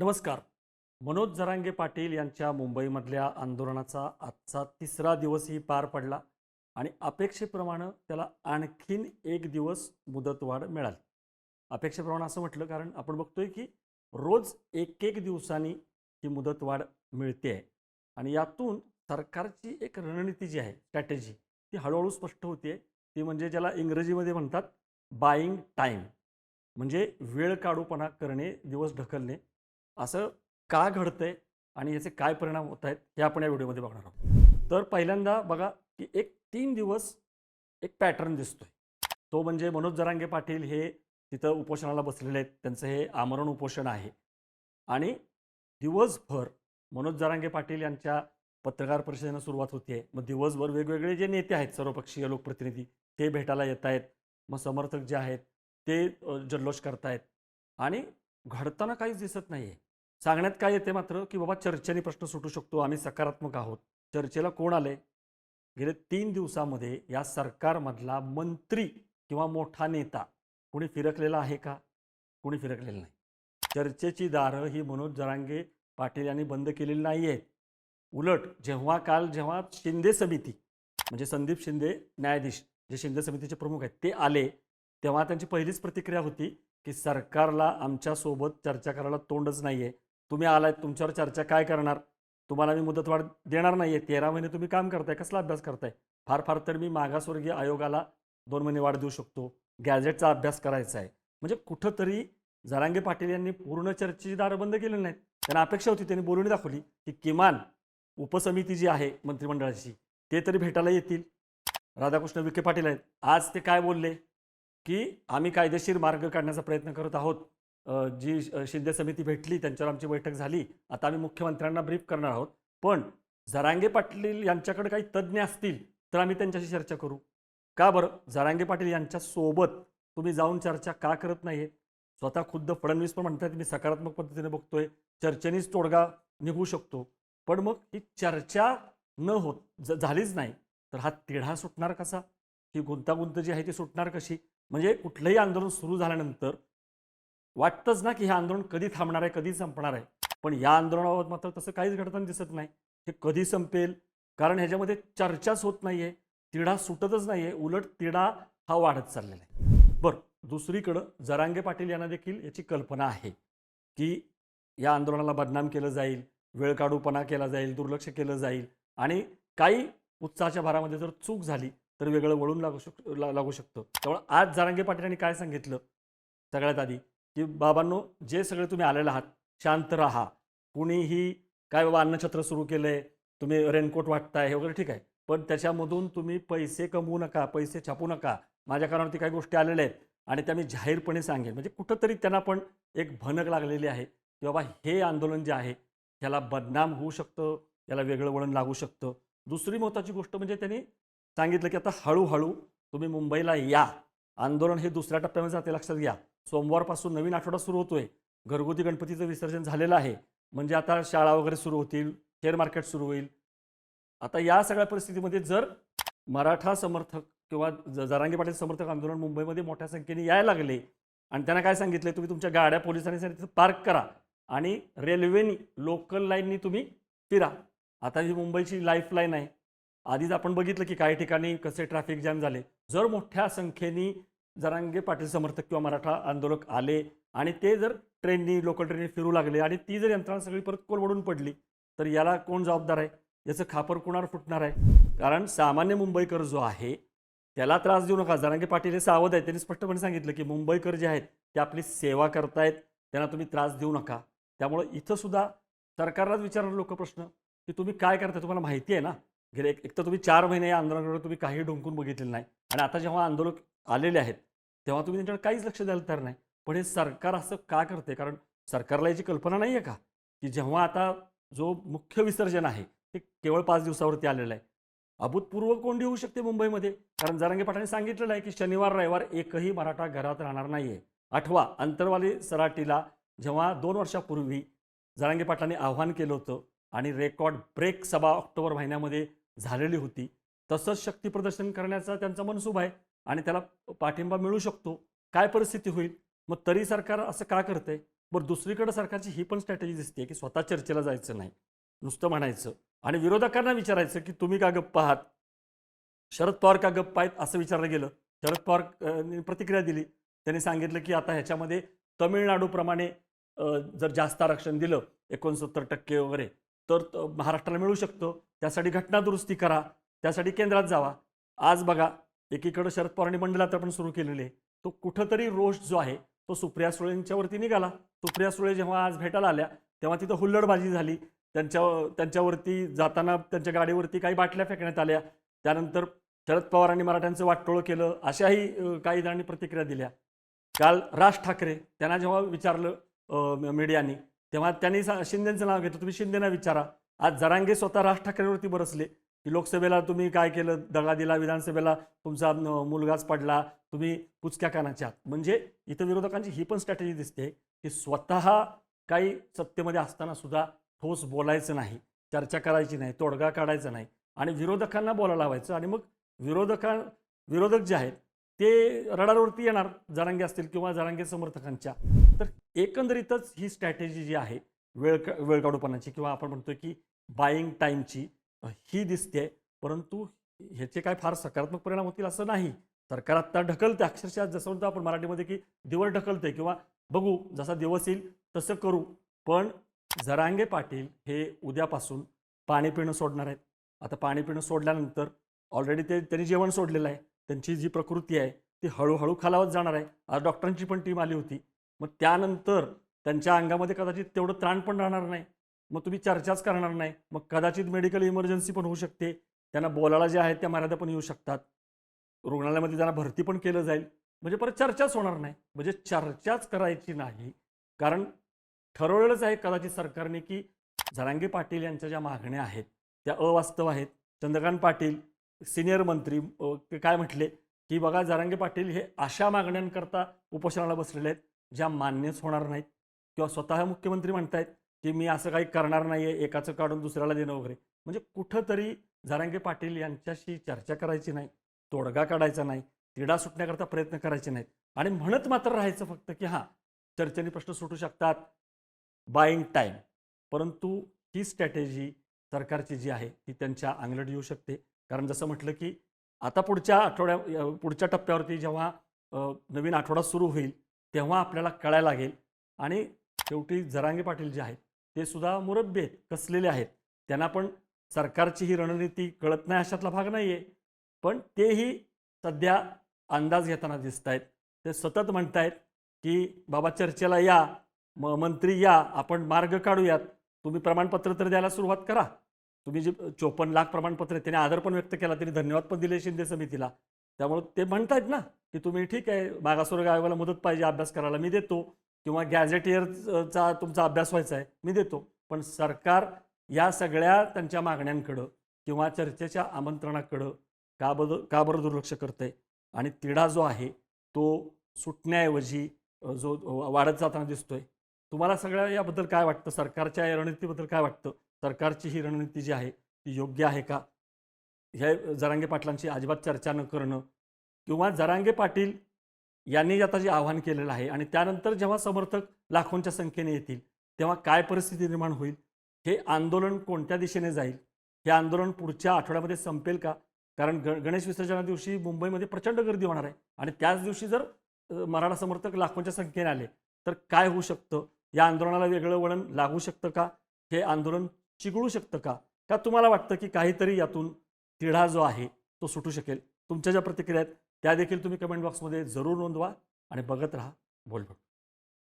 नमस्कार. मनोज जरांगे पाटील यांच्या मुंबईमधल्या आंदोलनाचा आजचा तिसरा दिवसही पार पडला आणि अपेक्षेप्रमाणे त्याला आणखीन एक दिवस मुदतवाढ मिळाली. अपेक्षेप्रमाणे असं म्हटलं कारण आपण बघतोय की रोज एक एक दिवसांनी ही मुदतवाढ मिळते आहे आणि यातून सरकारची एक रणनीती जी आहे स्ट्रॅटेजी ती हळूहळू स्पष्ट होते ती म्हणजे ज्याला इंग्रजीमध्ये म्हणतात बाईंग टाईम म्हणजे वेळ काढूपणा करणे दिवस ढकलणे. असं का घडतंय आणि याचे काय परिणाम होत आहेत हे आपण या व्हिडिओमध्ये बघणार आहोत. तर पहिल्यांदा बघा की एक तीन दिवस एक पॅटर्न दिसतोय. तो म्हणजे मनोज जरांगे पाटील हे तिथं उपोषणाला बसलेले आहेत. त्यांचं हे आमरण उपोषण आहे. आणि दिवसभर मनोज जरांगे पाटील यांच्या पत्रकार परिषदेनं सुरुवात होते मग दिवसभर वेगवेगळे जे नेते आहेत सर्वपक्षीय लोकप्रतिनिधी ते भेटायला येत आहेत. मग समर्थक जे आहेत ते जल्लोष करतायत. आणि घडताना काहीच दिसत नाही आहे सांगण्यात काय येते मात्र की बाबा चर्चेने प्रश्न सुटू शकतो. आम्ही सकारात्मक आहोत. चर्चेला कोण आले? गेले तीन दिवसामध्ये या सरकारमधला मंत्री किंवा मोठा नेता कोणी फिरकलेला आहे का? कोणी फिरकलेलं नाही. चर्चेची दारं ही मनोज जरांगे पाटील यांनी बंद केलेली नाही आहेत. उलट जेव्हा काल जेव्हा शिंदे समिती म्हणजे संदीप शिंदे न्यायाधीश जे शिंदे समितीचे प्रमुख आहेत ते आले तेव्हा त्यांची पहिलीच प्रतिक्रिया होती की सरकारला आमच्यासोबत चर्चा करायला तोंडच नाही आहे तुम्ही आलात तुमच्यावर चर्चा काय करणार? तुम्हाला मी मुदतवाढ देणार नाही आहे तेरा महिने तुम्ही काम करताय कसला अभ्यास करताय? फार फार तर मी मागासवर्गीय आयोगाला दोन महिने वाढ देऊ शकतो. गॅजेटचा अभ्यास करायचा आहे. म्हणजे कुठंतरी जरांगे पाटील यांनी पूर्ण चर्चेची दारं बंद केलेली नाहीत. त्यांना अपेक्षा होती त्यांनी बोलून दाखवली की किमान उपसमिती जी आहे मंत्रिमंडळाची ते तरी भेटायला येतील. राधाकृष्ण विखे पाटील आहेत. आज ते काय बोलले? की आम्ही कायदेशीर मार्ग काढण्याचा प्रयत्न करत आहोत. जी शिंदे समिती भेटली त्यांच्यावर आमची बैठक झाली. आता आम्ही मुख्यमंत्र्यांना ब्रीफ करणार आहोत. पण झरांगे पाटील यांच्याकडे काही तज्ज्ञ असतील तर आम्ही त्यांच्याशी चर्चा करू. का बरं? झरांगे पाटील यांच्यासोबत तुम्ही जाऊन चर्चा का करत नाही स्वतः खुद्द फडणवीस पण म्हणतात मी सकारात्मक पद्धतीने बघतोय. चर्चेनेच तोडगा निघू शकतो. पण मग ही चर्चा न होत झालीच नाही. तर हा तिढा सुटणार कसा? ही गुंतागुंत जी आहे ती सुटणार कशी? म्हणजे कुठलंही आंदोलन सुरू झाल्यानंतर वाटतंच ना की हे आंदोलन कधी थांबणार आहे कधी संपणार आहे. पण या आंदोलनाबाबत मात्र तसं काहीच घडताना दिसत नाही. हे कधी संपेल? कारण ह्याच्यामध्ये चर्चाच होत नाहीये. तिढा सुटतच नाहीये. उलट तिढा हा वाढत चाललेला आहे. बरं दुसरीकडं जरांगे पाटील यांना देखील याची कल्पना आहे की या आंदोलनाला बदनाम केलं जाईल वेळ काढूपणा केला जाईल दुर्लक्ष केलं जाईल आणि काही उत्साहाच्या भारामध्ये जर चूक झाली तर वेगळं वळून लागू शक लागू शकतं. त्यामुळे आज जरांगे पाटील यांनी काय सांगितलं? सगळ्यात आधी की बाबांनो जे सगळे तुम्ही आलेले आहात शांत राहा. कुणीही काय बाबा अन्नछत्र सुरू केलं आहे तुम्ही रेनकोट वाटताय हे वगैरे ठीक आहे. पण त्याच्यामधून तुम्ही पैसे कमवू नका पैसे छापू नका. माझ्या कारणावरती काही गोष्टी आलेल्या आहेत आणि त्या मी जाहीरपणे सांगेन. म्हणजे कुठंतरी त्यांना पण एक भनक लागलेली आहे की बाबा हे आंदोलन जे आहे ह्याला बदनाम होऊ शकतं याला वेगळं वळण लागू शकतं. दुसरी महत्त्वाची गोष्ट म्हणजे त्यांनी सांगितलं की आता हळूहळू तुम्ही मुंबईला या. आंदोलन हे दुसऱ्या टप्प्यामध्ये जाते लक्षात घ्या. सोमवारपासून नवीन आठवडा सुरू होतोय. घरगुती गणपतीचं विसर्जन झालेलं आहे. म्हणजे आता शाळा वगैरे सुरू होतील शेअर मार्केट सुरू होईल. आता या सगळ्या परिस्थितीमध्ये जर मराठा समर्थक किंवा ज- पाटील समर्थक आंदोलन मुंबईमध्ये मोठ्या संख्येने यायला लागले आणि त्यांना काय सांगितले? तुम्ही तुमच्या गाड्या पोलिसांनी सांगितलं पार्क करा आणि रेल्वेनी लोकल लाईननी तुम्ही फिरा. आता ही मुंबईची लाईफ लाईन आहे. आधीच आपण बघितलं की काही ठिकाणी कसे ट्रॅफिक जॅम झाले. जर मोठ्या संख्येने जरांगे पाटील समर्थक किंवा मराठा आंदोलक आले आणि ते जर ट्रेननी लोकल ट्रेननी फिरू लागले आणि ती जर यंत्रणा सगळी परत कोलवडून पडली तर याला कोण जबाबदार आहे? याचं खापर कुणावर फुटणार आहे? कारण सामान्य मुंबईकर जो आहे त्याला त्रास देऊ नका. जरांगे पाटील हे सावध आहेत. त्यांनी स्पष्टपणे सांगितलं की मुंबईकर जे आहेत ते आपली सेवा करतायत. त्यांना तुम्ही त्रास देऊ नका. त्यामुळं इथं सुद्धा सरकारलाच विचारणार लोक प्रश्न की तुम्ही काय करताय? तुम्हाला माहिती आहे ना? गेले एक एक तर तुम्ही चार महिने या आंदोलनाकडे तुम्ही काही ढुंकून बघितलेलं नाही. आणि आता जेव्हा आंदोलक आलेले आहेत. तेव्हा तुम्ही त्यांच्याकडे काहीच लक्ष द्यायला तयार नाही. पण हे सरकार असं का करते कारण सरकारला याची कल्पना नाही आहे का? की जेव्हा आता जो मुख्य विसर्जन आहे ते केवळ पाच दिवसावरती आलेलं आहे. अभूतपूर्व कोंडी होऊ शकते मुंबईमध्ये. कारण जरांगे पाटलांनी सांगितलेलं आहे की शनिवार रविवार एकही मराठा घरात राहणार नाहीये. आठवा अंतरवाली सराटीला जेव्हा दोन वर्षापूर्वी जरांगे पाटलांनी आव्हान केलं होतं आणि रेकॉर्ड ब्रेक सभा ऑक्टोबर महिन्यामध्ये झालेली होती तसंच शक्ती प्रदर्शन करण्याचा त्यांचा मनसूब आहे. आणि त्याला पाठिंबा मिळू शकतो. काय परिस्थिती होईल? मग तरी सरकार असं का करतंय? बरं दुसरीकडे सरकारची ही पण स्ट्रॅटेजी दिसते की स्वतः चर्चेला जायचं नाही. नुसतं म्हणायचं आणि विरोधकांना विचारायचं की तुम्ही का गप्प आहात? शरद पवार का गप्प आहेत असं विचारलं गेलं. शरद पवार प्रतिक्रिया दिली. त्यांनी सांगितलं की आता ह्याच्यामध्ये तमिळनाडूप्रमाणे जर जास्त आरक्षण दिलं एकोणसत्तर टक्के वगैरे तर महाराष्ट्राला मिळू शकतं. त्यासाठी घटना दुरुस्ती करा. त्यासाठी केंद्रात जावा. आज बघा एकीकडे शरद पवारांनी मंडळात पण सुरू केलेले आहे. तो कुठंतरी रोष जो आहे तो सुप्रिया सुळेंच्यावरती निघाला. सुप्रिया सुळे जेव्हा आज भेटायला आल्या तेव्हा तिथं हुल्लडबाजी झाली. त्यांच्या त्यांच्यावरती जाताना त्यांच्या गाडीवरती काही बाटल्या फेकण्यात आल्या. त्यानंतर शरद पवारांनी मराठ्यांचं वाटोळं केलं अशाही काही जणांनी प्रतिक्रिया दिल्या. काल राज ठाकरे त्यांना जेव्हा विचारलं मीडियाने तेव्हा त्यांनी शिंदेचं नाव घेतलं. तुम्ही शिंदेना विचारा. आज जरांगे स्वतः राज ठाकरेवरती बरसले. की लोकसभेला तुम्ही काय केलं? दगा दिला विधानसभेला तुमचा मुलगाच पडला. तुम्ही कुचक्या कानाच्या म्हणजे इथं विरोधकांची ही पण स्ट्रॅटेजी दिसते की स्वतः काही सत्तेमध्ये असताना सुद्धा ठोस बोलायचं नाही चर्चा करायची नाही तोडगा काढायचा नाही आणि विरोधकांना बोलायला लावायचं आणि मग विरोधकां विरोधक जे आहेत ते रडारवरती येणार जरांगे असतील किंवा जरांगे समर्थकांच्या. तर एकंदरीतच ही स्ट्रॅटेजी जी आहे वेळ क- वेळ काढूपणाची किंवा आपण म्हणतो की बाईंग टाईमची ही दिसते परंतु ह्याचे काय फार सकारात्मक परिणाम होतील असं नाही. सरकार आत्ता ढकलते अक्षरशः जसं म्हणतो आपण मराठीमध्ये की दिवस ढकलते किंवा बघू जसा दिवस येईल तसं करू. पण जरांगे पाटील हे उद्यापासून पाणी पिणं सोडणार आहेत. आता पाणी पिणं सोडल्यानंतर ऑलरेडी ते त्यांनी जेवण सोडलेलं आहे. त्यांची जी प्रकृती आहे ती हळूहळू खालावत जाणार आहे. आज डॉक्टरांची पण टीम आली होती. मग त्यानंतर त्यांच्या अंगामध्ये कदाचित तेवढं त्राण पण राहणार नाही. मग तुम्ही चर्चाच करणार नाही. मग कदाचित मेडिकल इमर्जन्सी पण होऊ शकते. त्यांना बोलायला जे आहेत त्या मर्यादा पण येऊ शकतात. रुग्णालयामध्ये त्यांना भरती पण केलं जाईल. म्हणजे परत चर्चाच होणार नाही. म्हणजे चर्चाच करायची नाही. कारण ठरवलेलंच आहे कदाचित सरकारने की झरांगे पाटील यांच्या ज्या मागण्या आहेत त्या अवास्तव आहेत. चंद्रकांत पाटील सिनियर मंत्री काय म्हटले? की बघा जरांगे पाटील हे अशा मागण्यांकरता उपोषणाला बसलेले आहेत ज्या मान्यच होणार नाहीत. किंवा स्वतः मुख्यमंत्री म्हणतायत की मी असं काही करणार नाही आहे एकाचं काढून दुसऱ्याला देणं वगैरे. म्हणजे कुठंतरी झारांगे पाटील यांच्याशी चर्चा करायची नाही तोडगा काढायचा नाही तिढा सुटण्याकरता प्रयत्न करायचे नाहीत. आणि म्हणत मात्र राहायचं फक्त की हां चर्चेने प्रश्न सुटू शकतात बाईंग टाईम. परंतु ही स्ट्रॅटेजी सरकारची जी आहे ती त्यांच्या अंगलट येऊ शकते. कारण जसं म्हटलं की आता पुढच्या आठवड्या पुढच्या टप्प्यावरती जेव्हा नवीन आठवडा सुरू होईल तेव्हा आपल्याला कळायला लागेल. आणि शेवटी जरांगे पाटील जे आहेत ते सुद्धा मुरब्बे कसलेले आहेत? त्यांना पण सरकारची ही रणनीती कळत नाही अशातला भाग नाही आहे पण तेही सध्या अंदाज घेताना दिसत आहेत ते सतत म्हणतायत की बाबा चर्चेला या म मंत्री या आपण मार्ग काढूयात. तुम्ही प्रमाणपत्र तर द्यायला सुरुवात करा. तुम्ही जे चोपन्न लाख प्रमाणपत्र आहे, त्याने आदर पण व्यक्त केला त्यांनी धन्यवाद पण दिले शिंदे समितीला. त्यामुळं ते म्हणतायत ना की तुम्ही ठीक आहे मागासवर्ग आयोगाला मदत पाहिजे अभ्यास करायला मी देतो. किंवा गॅझेटियरचा तुमचा अभ्यास व्हायचा आहे मी देतो. पण सरकार या सगळ्या त्यांच्या मागण्यांकडं किंवा चर्चेच्या आमंत्रणाकडं का बद का बरं दुर्लक्ष करतंय? आणि तिढा जो आहे तो सुटण्याऐवजी जो वाढत जाताना दिसतोय तुम्हाला सगळ्या याबद्दल काय वाटतं? सरकारच्या या रणनीतीबद्दल काय वाटतं? सरकारची ही रणनीती जी आहे ती योग्य आहे का? हे जरांगे पाटलांची अजिबात चर्चा न करणं किंवा जरांगे पाटील यांनी आता जे आव्हान केलेलं आहे आणि त्यानंतर जेव्हा समर्थक लाखोंच्या संख्येने येतील तेव्हा काय परिस्थिती निर्माण होईल? हे आंदोलन कोणत्या दिशेने जाईल? हे आंदोलन पुढच्या आठवड्यामध्ये संपेल का? कारण ग गणेश विसर्जना दिवशी मुंबईमध्ये प्रचंड गर्दी होणार आहे आणि त्याच दिवशी जर मराठा समर्थक लाखोंच्या संख्येने आले तर काय होऊ शकतं? या आंदोलनाला वेगळं वळण लागू शकतं का? हे आंदोलन चिघळू शकतं का? का तुम्हाला वाटतं की काहीतरी यातून तिढा जो आहे तो सुटू शकेल? तुमच्या ज्या प्रतिक्रिया आहेत त्या देखील तुम्ही कमेंट बॉक्समध्ये जरूर नोंदवा आणि बघत राहा. बोलबट